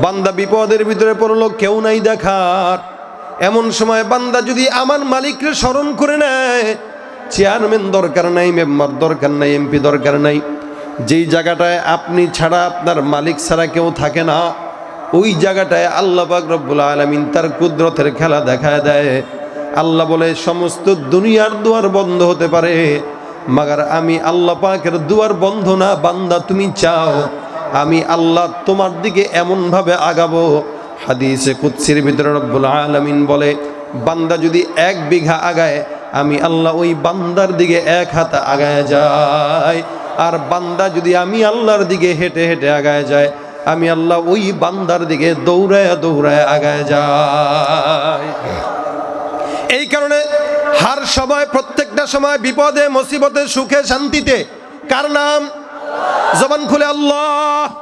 বান্দা বিপদের ভিতরে পড়ল, কেউ নাই দেখার। এমন সময় বান্দা যদি আমার মালিককে স্মরণ করে নেয়, চেয়ারম্যান দরকার নাই, মেম্বার দরকার নাই, এমপি দরকার নাই। যেই জায়গাটায় আপনি ছাড়া আপনার মালিক ছাড়া কেউ থাকে না, ওই জায়গাটায় আল্লাহ পাক রব্বুল আলমিন তার কুদরতের খেলা দেখা দেয়। আল্লাহ বলে, সমস্ত দুনিয়ার দুয়ার বন্ধ হতে পারে, মাগার আমি আল্লাহ পাকের দুয়ার বন্ধ না, বান্দা তুমি চাও আমি আল্লাহ তোমার দিকে এমনভাবে আগাবো। হাদিসে কুৎসির ভিতরে রব্বুল আলমিন বলে, বান্দা যদি এক বিঘা আগায়, আমি আল্লাহ ওই বান্দার দিকে এক হাতে আগায় যায়। আর বান্দা যদি আমি আল্লাহর দিকে হেঁটে হেঁটে আগায় যায়, আমি আল্লাহ ওই বান্দার দিকে দৌড়ায় দৌড়ায় আগায় যায়। এই কারণে হার সময় প্রত্যেকটা সময় বিপদে, মুসিবতে, সুখে, শান্তিতে, কার নাম? জবান খুলে আল্লাহ।